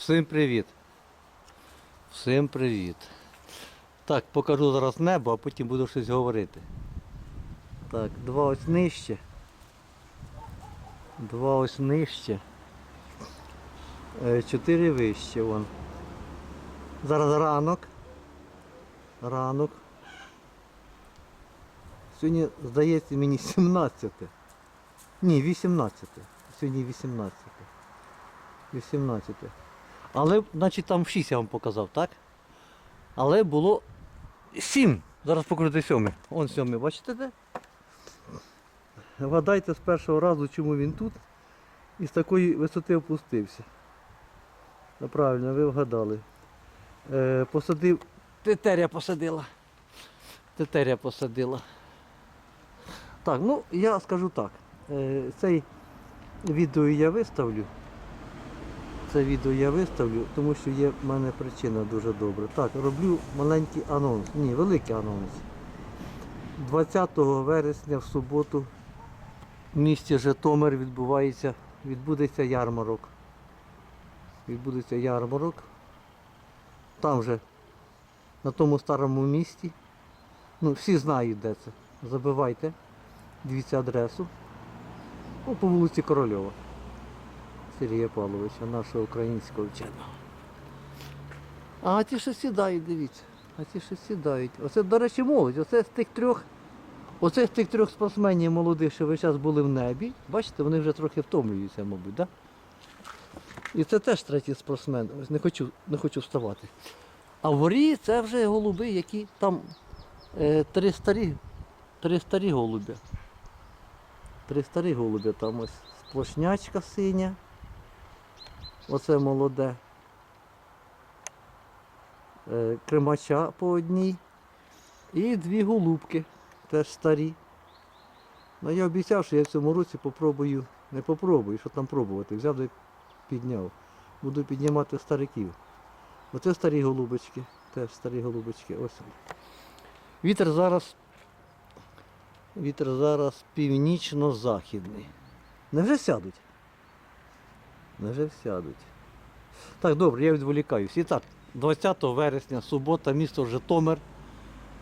Всім привіт. Всім привіт. Так, покажу зараз небо, а потім буду щось говорити. Так, два ось нижче. Два ось нижче. Е, Чотири вище вон. Зараз ранок. Ранок. Сьогодні, здається, мені 17. Ні, 18. Сьогодні 18. 18. Але, значить, там 6 я вам показав, так? Але було 7. Зараз покрути 7. Он 7, бачите де? Вгадайте з першого разу, чому він тут і з такої висоти опустився. Ну, правильно, ви вгадали. Е, посадив. Тетеря посадила. Тетеря посадила. Так, ну я скажу так. Е, цей відео я виставлю. Це відео я виставлю, тому що є в мене причина дуже добра. Так, роблю маленький анонс. Ні, великий анонс. 20 вересня в суботу в місті Житомир відбувається, відбудеться ярмарок. Відбудеться ярмарок. Там же, на тому старому місті. Ну, всі знають де це. Забивайте. Дивіться адресу. Ну, по вулиці Корольова. Сергія Павловича, нашого українського вченого. А ті, що сідають, дивіться. А ті, що сідають. Оце, до речі, молодь. Оце з тих трьох, оце з тих трьох спортсменів молодих, що весь час були в небі. Бачите, вони вже трохи втомлюються, мабуть? Да? І це теж третій спортсмен. Не хочу, не хочу вставати. А ворі це вже голуби, які там е, три старі, три старі голуби. Три старі голуби, там ось сплошнячка синя. Оце молоде. Е, Кримача по одній. І дві голубки, теж старі. Ну я обіцяв, що я в цьому році попробую, не попробую, що там пробувати. Взяв й підняв. Буду піднімати стариків. Оце старі голубочки, теж старі голубочки. Ось. Вітер зараз. Вітер зараз північно-західний. Невже сядуть? Невже сядуть? Так, добре, я відволікаюсь. І так, 20 вересня, субота, місто Житомир.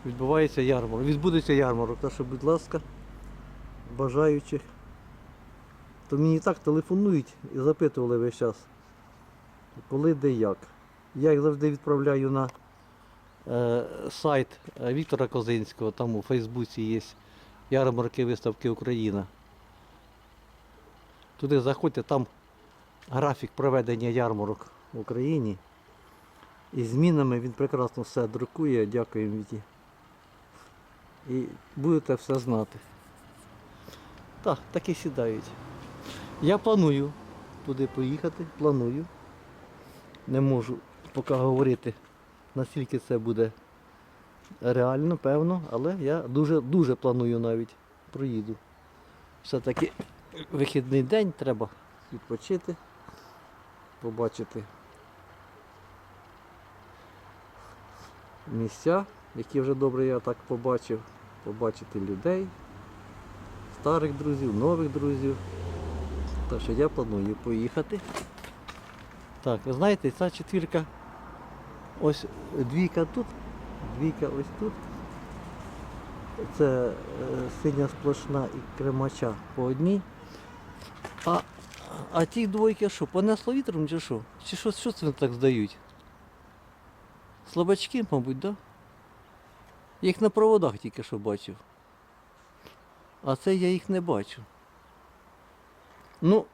Відбувається ярмарок. Відбудеться ярмарок. Так що, будь ласка, бажаючих. То мені так телефонують і запитували весь час, коли, де, як. Я їх завжди відправляю на е, сайт е, Віктора Козинського, там у Фейсбуці є ярмарки виставки Україна. Туди заходьте, там графік проведення ярмарок в Україні. І змінами він прекрасно все друкує, дякуємо Віті. І будете все знати. Так, так і сідають. Я планую туди поїхати, планую. Не можу поки говорити, наскільки це буде реально, певно, але я дуже дуже планую навіть проїду. Все-таки вихідний день треба відпочити, побачити місця, які вже добре я так побачив, побачити людей, старих друзів, нових друзів. Так що я планую поїхати. Так, ви знаєте, ця четвірка, ось двійка тут, двійка ось тут. Це е, синя сплошна і кремача по одній. А, а ті двойки що, понесло вітром чи що? Чи що, що це вони так здають? Слабачки, мабуть, да? Я їх на проводах тільки що бачив. А це я їх не бачу. Ну,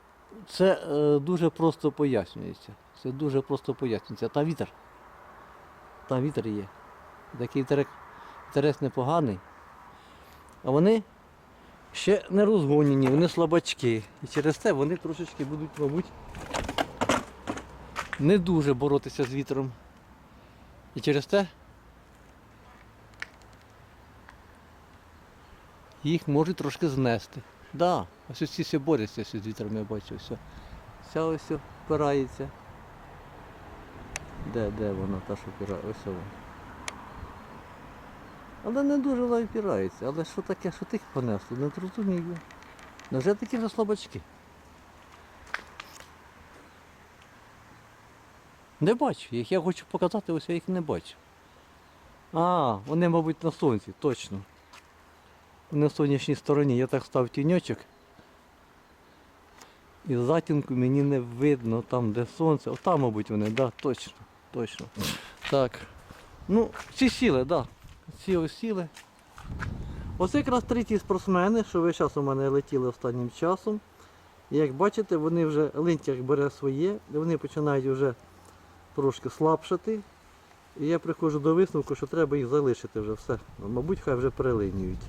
це е, дуже просто пояснюється. Це дуже просто пояснюється. Там вітер. Там вітер є. Такий вітерець непоганий. А вони ще не розгонені, вони слабачки. І через це вони трошечки будуть, мабуть, не дуже боротися з вітром. І через те їх можуть трошки знести. Да, ось ці всі борються з вітром, я бачу. Все. Вся ось все впирається. Де, де вона та, що впирає? Ось вона. Але не дуже вона впирається. Але що таке, що тих понесло, не зрозумію. Невже такі вже слабачки? Не бачу їх. Я хочу показати, ось я їх не бачу. А, вони, мабуть, на сонці, точно. Вони на сонячній стороні. Я так став тіньочок. І затінку мені не видно там, де сонце. О, там, мабуть, вони, да, точно, точно. Так. Ну, всі сіли, так. Да. Всі ось сіли. Оце якраз треті спортсмени, що весь час у мене летіли останнім часом. І як бачите, вони вже линтяк бере своє, вони починають вже трошки слабшати. І я приходжу до висновку, що треба їх залишити вже все. Мабуть, хай вже перелинюють.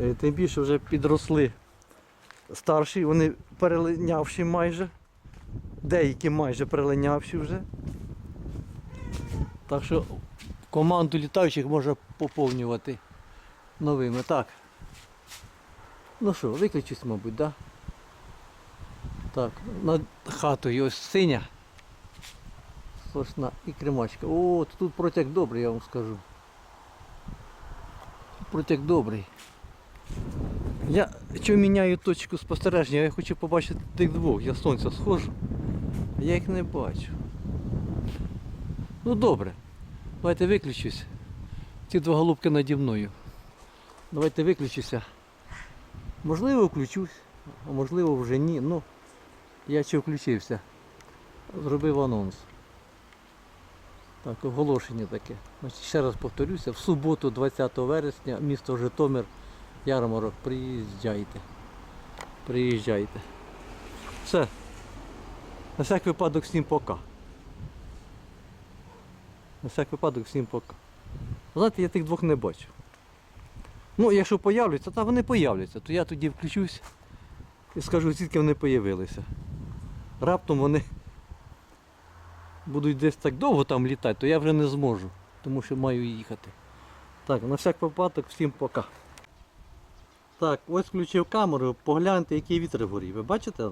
Е, Тим більше вже підросли старші, вони перелинявші майже. Деякі майже перелинявші вже. Так що команду літаючих можна поповнювати новими. Так. Ну що, виключусь, мабуть, так? Да? Так, над хатою ось синя. Сосна і кремачка. О, тут протяг добрий, я вам скажу. Протяг добрий. Я що міняю точку спостереження, я хочу побачити тих двох. Я сонця схожу, я їх не бачу. Ну добре. Давайте виключусь. Ці два голубки наді мною. Давайте виключуся. Можливо, включусь, а можливо вже ні. Ну, я ще включився. Зробив анонс. Так, оголошення таке. Значить, ще раз повторюся, в суботу, 20 вересня, місто Житомир, ярмарок. Приїжджайте. Приїжджайте. Все. На всяк випадок всім пока. На всяк випадок всім пока. Знаєте, я тих двох не бачу. Ну, якщо появляться, то вони появляться, то я тоді включусь і скажу, звідки вони появилися. Раптом вони будуть десь так довго там літати, то я вже не зможу, тому що маю їхати. Так, на всяк випадок, всім пока. Так, ось включив камеру, погляньте, який вітер вгорі. Ви бачите?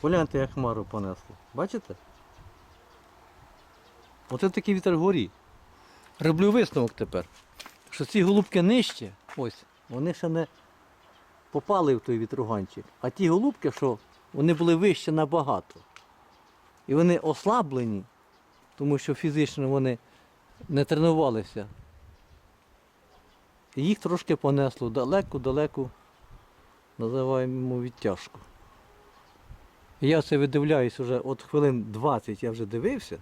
Погляньте, як хмару понесло. Бачите? Оце такий вітер вгорі. Роблю висновок тепер, що ці голубки нижче, ось, вони ще не попали в той вітруганчик. А ті голубки, що вони були вище набагато. І вони ослаблені, тому що фізично вони не тренувалися. І їх трошки понесло далеку-далеку, називаємо відтяжку. Я це видивляюсь вже от хвилин 20 я вже дивився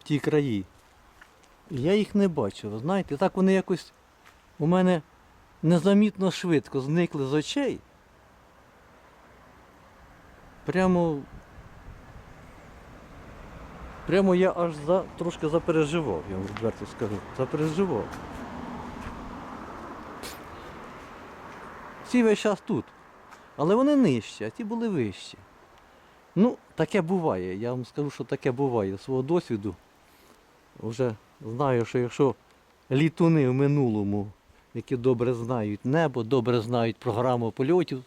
в ті краї. Я їх не бачив, знаєте, так вони якось у мене незамітно швидко зникли з очей. Прямо. Прямо я аж за, трошки запереживав, я вам відверто скажу. Запереживав. Всі весь час тут. Але вони нижчі, а ті були вищі. Ну, таке буває. Я вам скажу, що таке буває. Свого досвіду вже знаю, що якщо літуни в минулому, які добре знають небо, добре знають програму польотів,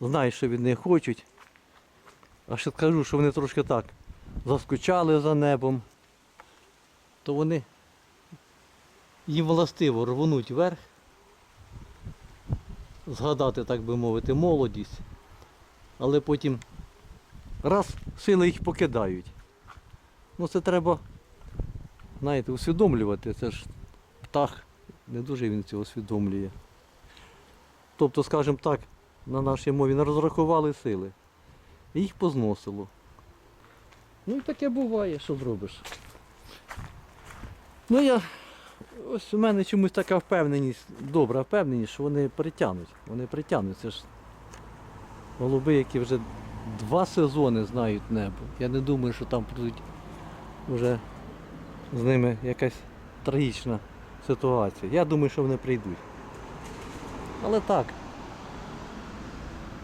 знають, що від них хочуть. А ще скажу, що вони трошки так заскучали за небом, то вони їм властиво рвонуть вверх, згадати, так би мовити, молодість, але потім раз сили їх покидають. Ну це треба, знаєте, усвідомлювати. Це ж птах, не дуже він цього усвідомлює. Тобто, скажімо так, на нашій мові не розрахували сили. І їх позносило. Ну таке буває, що зробиш. Ну я. Ось у мене чомусь така впевненість, добра впевненість, що вони притягнуть. Вони притягнуть. Це ж голуби, які вже два сезони знають небо. Я не думаю, що там будуть вже з ними якась трагічна ситуація. Я думаю, що вони прийдуть. Але так.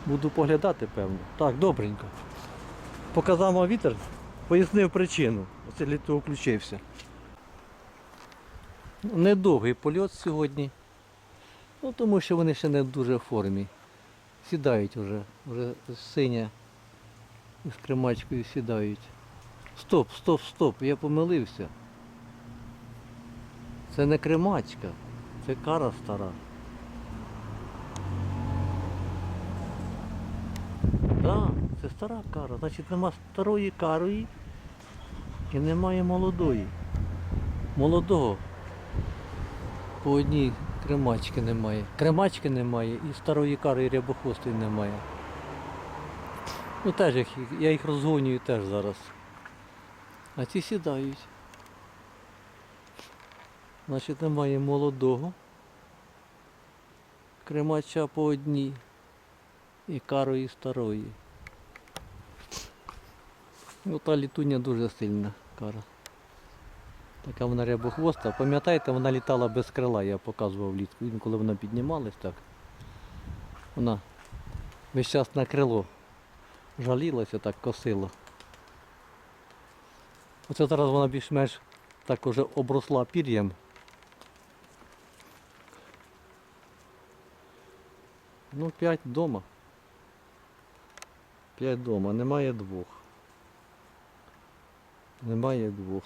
Буду поглядати, певно. Так, добренько. Показав вам вітер, пояснив причину. Оце того включився. Недовгий польот сьогодні. Ну, тому що вони ще не дуже в формі. Сідають вже, вже синя з кремачкою сідають. Стоп, стоп, стоп, я помилився. Це не кремачка, це кара стара. Так, Це стара кара. Значить нема старої карої і немає молодої. Молодого. По одній кремачки немає. Кремачки немає і старої кари і рябохвостої немає. Ну теж їх, я їх розгонюю теж зараз. А ці сідають. Значить немає молодого. Кремача по одній. І карої старої. Ну та літуня дуже сильна кара. Така вона рябохвоста. Пам'ятаєте, вона літала без крила, я показував влітку. Він коли вона піднімалась так. Вона весь час на крило жалілася, так косила. Оце зараз вона більш-менш так уже обросла пір'ям. Ну, п'ять вдома. П'ять вдома, немає двох. Немає двох.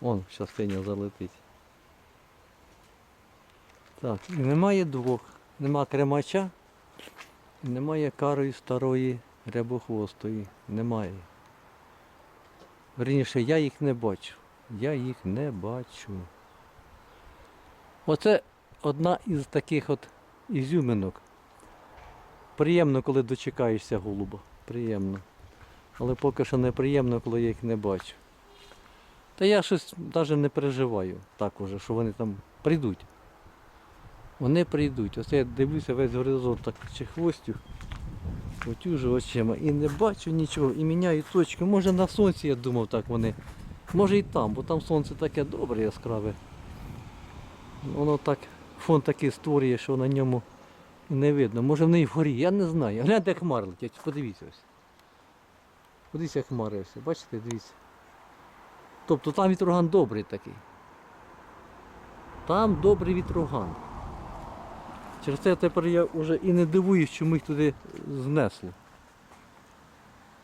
Вон частиня залетить. Так, і немає двох. Нема кремача, немає карої старої рябохвостої. Немає. Верніше, я їх не бачу. Я їх не бачу. Оце одна із таких от ізюминок. Приємно, коли дочекаєшся голуба. Приємно. Але поки що неприємно, коли я їх не бачу. Та я щось навіть не переживаю так уже, що вони там прийдуть. Вони прийдуть. Оце я дивлюся весь горизонт так чи хвостю, потюжу очима і не бачу нічого, і міняю точки. Може на сонці я думав так вони. Може і там, бо там сонце таке добре яскраве. Воно так, фон такий створює, що на ньому не видно. Може в неї вгорі, я не знаю. Гляньте, як хмари летять, подивіться ось. Подивіться, як хмари ось. Бачите, дивіться. Тобто там вітроган добрий такий. Там добрий вітроган. Через це тепер я вже і не дивуюсь, чому їх туди знесло.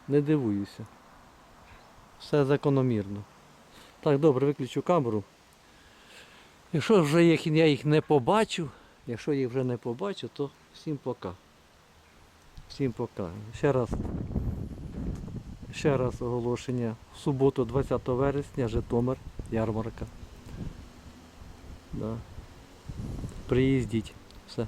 Не дивуюся. Все закономірно. Так, добре, виключу камеру. Якщо вже їх, я їх не побачу, якщо їх вже не побачу, то всім пока. Всім пока. Ще раз. Ще раз оголошення. В суботу 20 вересня, Житомир, ярмарка. Да. Приїздіть. Все.